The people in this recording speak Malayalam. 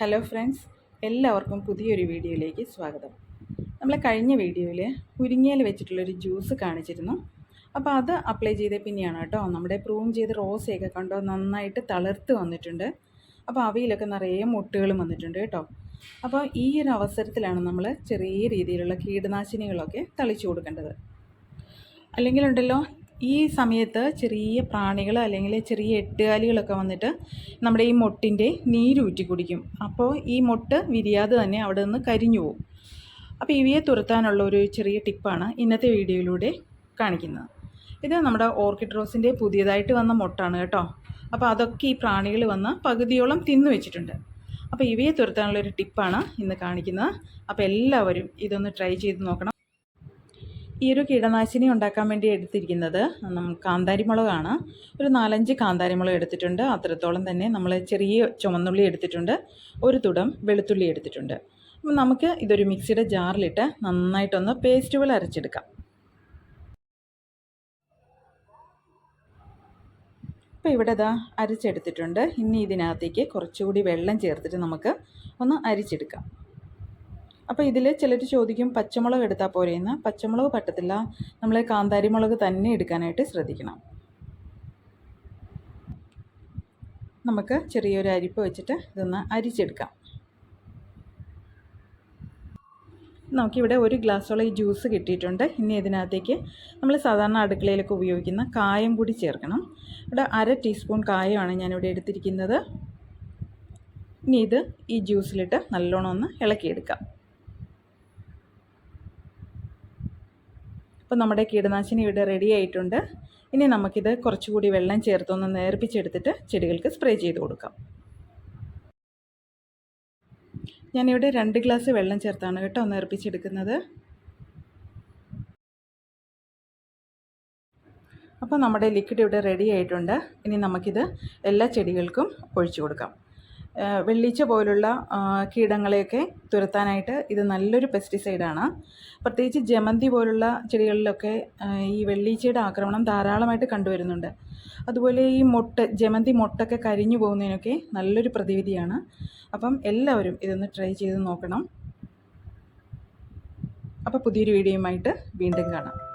ഹലോ ഫ്രണ്ട്സ് എല്ലാവർക്കും പുതിയൊരു വീഡിയോയിലേക്ക് സ്വാഗതം. നമ്മൾ കഴിഞ്ഞ വീഡിയോയിൽ മുരിങ്ങയിൽ വെച്ചിട്ടുള്ളൊരു ജ്യൂസ് കാണിച്ചിരുന്നു. അപ്പോൾ അത് അപ്ലൈ ചെയ്ത പിന്നെയാണ് കേട്ടോ. നമ്മുടെ പ്രൂവ് ചെയ്ത റോസയൊക്കെ കണ്ടോ നന്നായിട്ട് തളിർത്ത് വന്നിട്ടുണ്ട്. അപ്പോൾ അവയിലൊക്കെ നിറയെ മുട്ടുകളും വന്നിട്ടുണ്ട് കേട്ടോ. അപ്പോൾ ഈ ഒരു അവസരത്തിലാണ് നമ്മൾ ചെറിയ രീതിയിലുള്ള കീടനാശിനികളൊക്കെ തളിച്ചു കൊടുക്കേണ്ടത്. അല്ലെങ്കിലുണ്ടല്ലോ ഈ സമയത്ത് ചെറിയ പ്രാണികൾ അല്ലെങ്കിൽ ചെറിയ എട്ടുകാലികളൊക്കെ വന്നിട്ട് നമ്മുടെ ഈ മൊട്ടിന്റെ നീരൂറ്റി കുടിക്കും. അപ്പോൾ ഈ മൊട്ട് വിരിയാതെ തന്നെ അവിടെ നിന്ന് കരിഞ്ഞു പോകും അപ്പോൾ ഇവയെ തുരത്താനുള്ള ഒരു ചെറിയ ടിപ്പാണ് ഇന്നത്തെ വീഡിയോയിലൂടെ കാണിക്കുന്നത്. ഇത് നമ്മുടെ ഓർക്കിഡ് റോസിന്റെ പുതിയതായിട്ട് വന്ന മൊട്ടാണ് കേട്ടോ. അപ്പോൾ അതൊക്കെ ഈ പ്രാണികൾ വന്ന് പകുതിയോളം തിന്നു വെച്ചിട്ടുണ്ട്. അപ്പോൾ ഇവയെ തുരത്താനുള്ള ഒരു ടിപ്പാണ് ഇന്ന് കാണിക്കുന്നത്. അപ്പോൾ എല്ലാവരും ഇതൊന്ന് ട്രൈ ചെയ്ത് നോക്കണം. ഈ ഒരു കീടനാശിനി ഉണ്ടാക്കാൻ വേണ്ടി എടുത്തിരിക്കുന്നത് കാന്താരി മുളകാണ് ഒരു നാലഞ്ച് കാന്താരി മുളക് എടുത്തിട്ടുണ്ട്. അത്രത്തോളം തന്നെ നമ്മൾ ചെറിയ ചുമന്നുള്ളി എടുത്തിട്ടുണ്ട്. ഒരു തുടം വെളുത്തുള്ളി എടുത്തിട്ടുണ്ട്. അപ്പം നമുക്ക് ഇതൊരു മിക്സിയുടെ ജാറിലിട്ട് നന്നായിട്ടൊന്ന് പേസ്റ്റുകൾ അരച്ചെടുക്കാം. അപ്പോൾ ഇവിടെ ഇതാ അരച്ചെടുത്തിട്ടുണ്ട്. ഇനി ഇതിനകത്തേക്ക് കുറച്ചുകൂടി വെള്ളം ചേർത്തിട്ട് നമുക്ക് ഒന്ന് അരിച്ചെടുക്കാം. അപ്പോൾ ഇതിൽ ചിലർ ചോദിക്കും പച്ചമുളക് എടുത്താൽ പോരെയെന്ന് പച്ചമുളക് പറ്റത്തില്ല. നമ്മൾ കാന്താരി മുളക് തന്നെ എടുക്കാനായിട്ട് ശ്രദ്ധിക്കണം. നമുക്ക് ചെറിയൊരു അരിപ്പ് വെച്ചിട്ട് ഇതൊന്ന് അരിച്ചെടുക്കാം. നമുക്കിവിടെ ഒരു ഗ്ലാസ്സോളം ഈ ജ്യൂസ് കിട്ടിയിട്ടുണ്ട്. ഇനി ഇതിനകത്തേക്ക് നമ്മൾ സാധാരണ അടുക്കളയിലൊക്കെ ഉപയോഗിക്കുന്ന കായം കൂടി ചേർക്കണം. ഇവിടെ അര ടീസ്പൂൺ കായമാണ് ഞാനിവിടെ എടുത്തിരിക്കുന്നത്. ഇനി ഇത് ഈ ജ്യൂസിലിട്ട് നല്ലോണം ഒന്ന് ഇളക്കിയെടുക്കാം. അപ്പോൾ നമ്മുടെ കീടനാശിനി ഇവിടെ റെഡി ആയിട്ടുണ്ട്. ഇനി നമുക്കിത് കുറച്ചുകൂടി വെള്ളം ചേർത്തൊന്ന് നേർപ്പിച്ചെടുത്തിട്ട് ചെടികൾക്ക് സ്പ്രേ ചെയ്ത് കൊടുക്കാം. ഞാനിവിടെ രണ്ട് ഗ്ലാസ് വെള്ളം ചേർത്താണ് കേട്ടോ നേർപ്പിച്ചെടുക്കുന്നത്. അപ്പോൾ നമ്മുടെ ലിക്വിഡ് ഇവിടെ റെഡി ആയിട്ടുണ്ട്. ഇനി നമുക്കിത് എല്ലാ ചെടികൾക്കും ഒഴിച്ചു കൊടുക്കാം. വെള്ളീച്ച പോലുള്ള കീടങ്ങളെയൊക്കെ തുരത്താനായിട്ട് ഇത് നല്ലൊരു പെസ്റ്റിസൈഡാണ് പ്രത്യേകിച്ച് ജമന്തി പോലുള്ള ചെടികളിലൊക്കെ ഈ വെള്ളീച്ചയുടെ ആക്രമണം ധാരാളമായിട്ട് കണ്ടുവരുന്നുണ്ട്. അതുപോലെ ഈ മുട്ട ജമന്തി മുട്ടൊക്കെ കരിഞ്ഞു പോകുന്നതിനൊക്കെ നല്ലൊരു പ്രതിവിധിയാണ്. അപ്പം എല്ലാവരും ഇതൊന്ന് ട്രൈ ചെയ്ത് നോക്കണം. അപ്പോൾ പുതിയൊരു വീഡിയോയുമായിട്ട് വീണ്ടും കാണാം.